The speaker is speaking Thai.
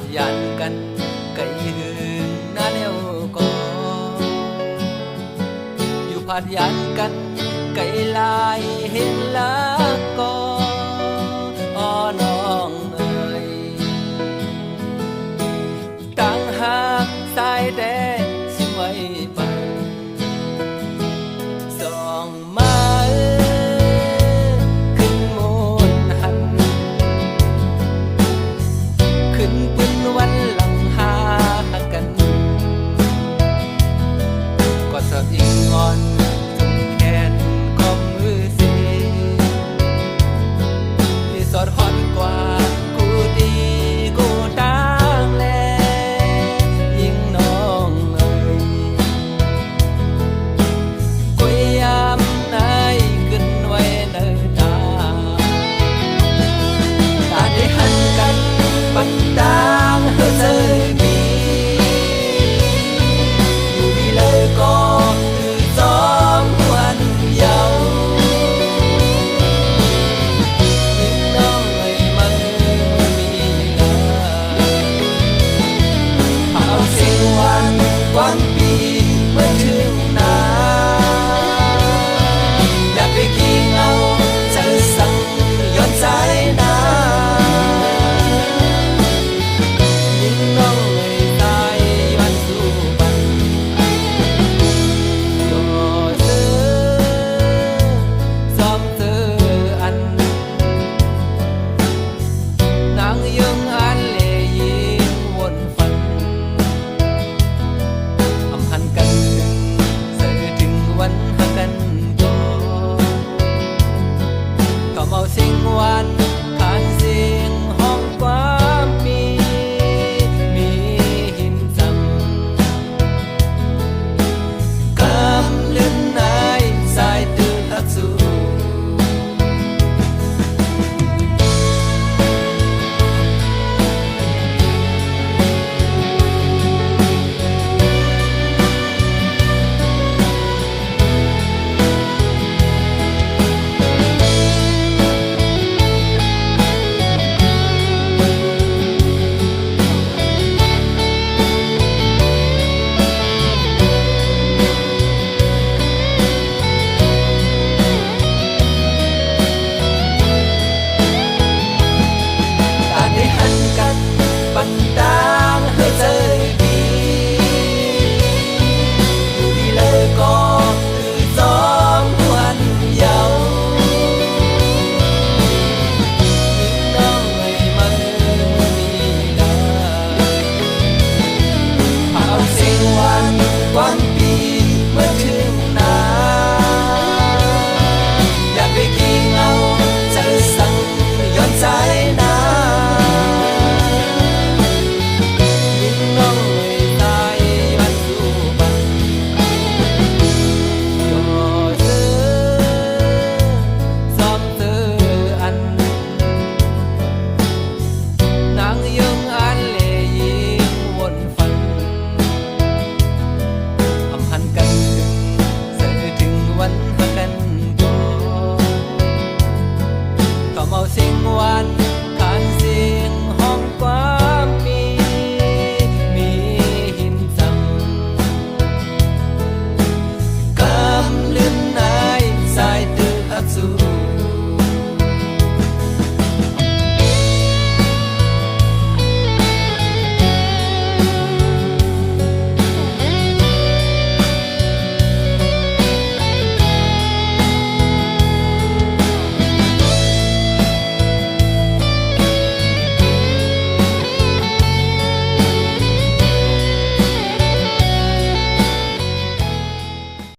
ดยันกันไกหึงนาเนวกออยู่ผัดยันกันไกลายเห็นละกอออน้องเอ๋ยตั้งหากสายแด one.